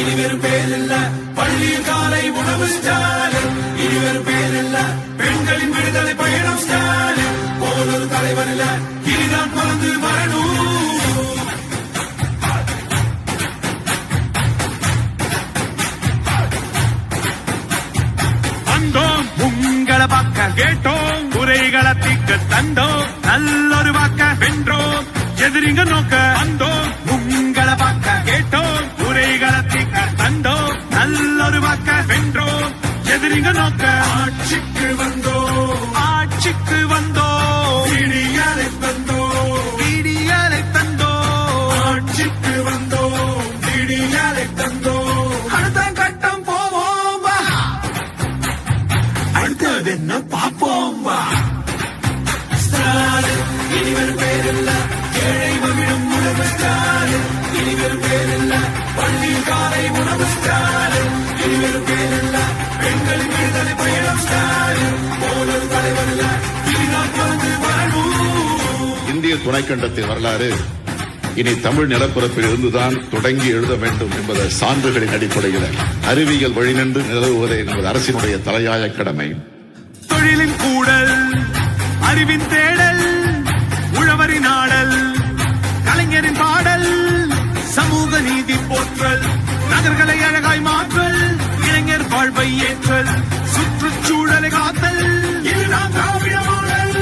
இனி வெறும் பேர் இல்ல பள்ளியில் காலை உணவு ஸ்டாலின். இனி வெறும் பேர் இல்ல பெண்களின் விடுதலை பயணம் ஸ்டாலின். போனொரு தலைவர் இல்ல இனிதான் பிறந்து வரணும் உங்களை பார்க்க. கேட்டோம் குறைகளை தீக்க தந்தோம் நல்லொரு வாக்க. வென்றோம் எதிரிங்க நோக்க. வந்தோம் உங்களை பார்க்க. கேட்டோம் தந்தோம் நல்லொரு வாக்க வென்றோம் எதிரிங்க நோக்க ஆட்சிக்கு வந்தோம் ஆட்சிக்கு வந்தோம் விடியலை தந்தோம் விடியலை தந்தோம் ஆட்சிக்கு வந்தோம் விடியலை தந்தோம் அடுத்த கட்டம் போவோம் அடுத்தது என்ன பார்ப்போம் வா இனிவர் பேரில்ல ஏழை மகிழும் உணவு ஸ்டாலின் இனிவர் பேர் இந்திய துணைக்கண்டத்தின் வரலாறு இனி தமிழ் நிலப்பரப்பில் இருந்துதான் தொடங்கி எழுத வேண்டும் என்பது சான்றுகளின் அடிப்படையில் அறிவியல் வழிநின்று நிலவுவதே நமது அரசினுடைய தலையாய கடமை. தொழிலின் கூடல் அறிவின் தேடல் உழவரின் ஆடல். வாழ்வை ஏற்றல் சுற்றுச்சூழலை காத்தல். இதுதான் திராவிட மாடல்.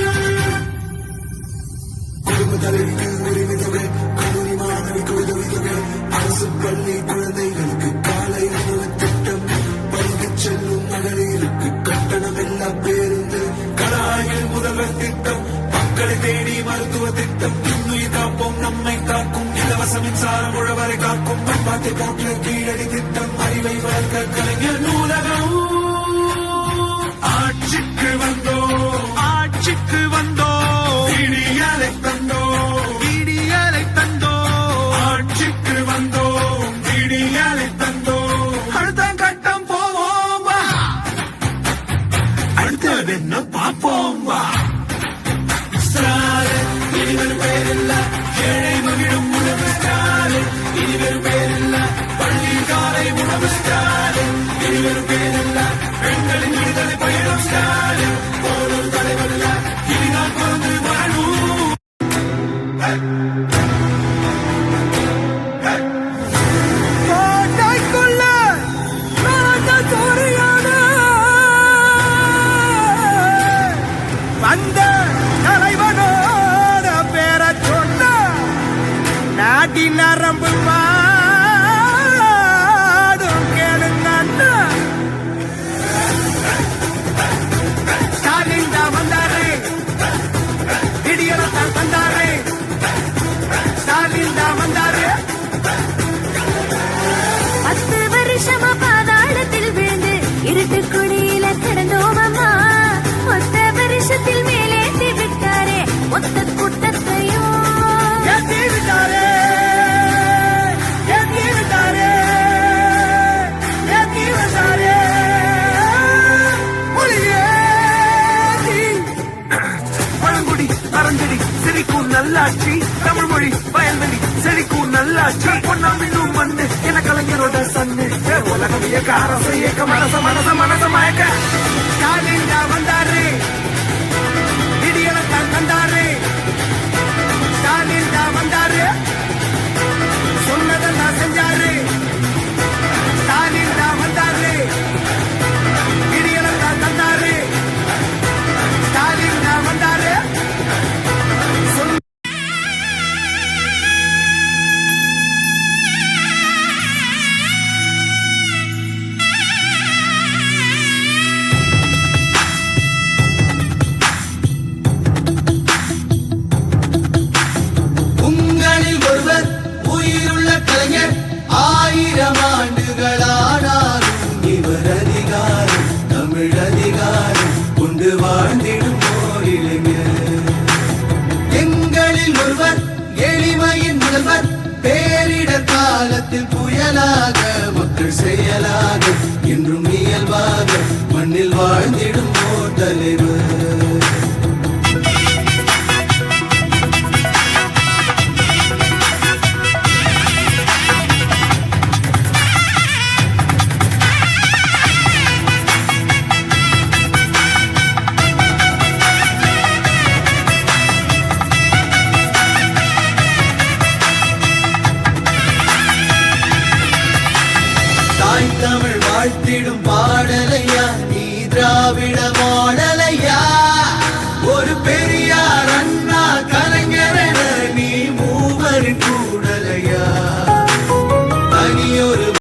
குடும்பத்தலைவிக்கு உரிமை தொகை கல்லூரி மாணவிக்கு உதவி தொகை அரசு பள்ளி குழந்தைகளுக்கு காலை உணவு திட்டம் பள்ளிக்குச் செல்லும் மகளிருக்கு கட்டணம் எல்லா பேருந்து கலாயில் முதல்வர் திட்டம் மக்களை தேடி மருத்துவ திட்டம். மின்சாரம் உழவரை காக்கும். பண்பாட்டை போற்று கீழடி திட்டம். அறிவை வளர்க்க கலைஞர் நூலகம். ஆட்சிக்கு வந்தோ ஆட்சிக்கு வந்தோ விடியலை தந்தோ விடியலை தந்தோ ஆட்சிக்கு வந்தோ விடியலை தந்தோ அடுத்த கட்டம் போவோம். அடுத்தது என்ன பார்ப்போம். வா. ஸ்டாலின் இனிவர் பேரில்ல ஏழை ஸ்டாலின் இனிவர் பேரில்ல பள்ளி காலை உணவு ஸ்டாலின் இனிவர் பேரில்ல பெண்களின் விடுதலை பயணம் ஸ்டாலின் போலொரு தலைவர் இல்ல இனிதான் பிறந்து வாழும் நல்லாட்சி தமிழ் மொழி வயல்வெளி செழிக்கும் நல்லாட்சி பொன்னாம் இன்னும் மண்ணு என கலைஞரோட சன்னு. உலகம் இயக்க அரசு இயக்க மனச மனச மனச மயக்க. காலிண்டா வந்தாரு? முதல்வர் பேரிடர் காலத்தில் புயலாக மக்கள் செயலாக என்றும் இயல்பாக மண்ணில் வாழ்ந்திடும் ஓர் தலைவர் பாடிடும்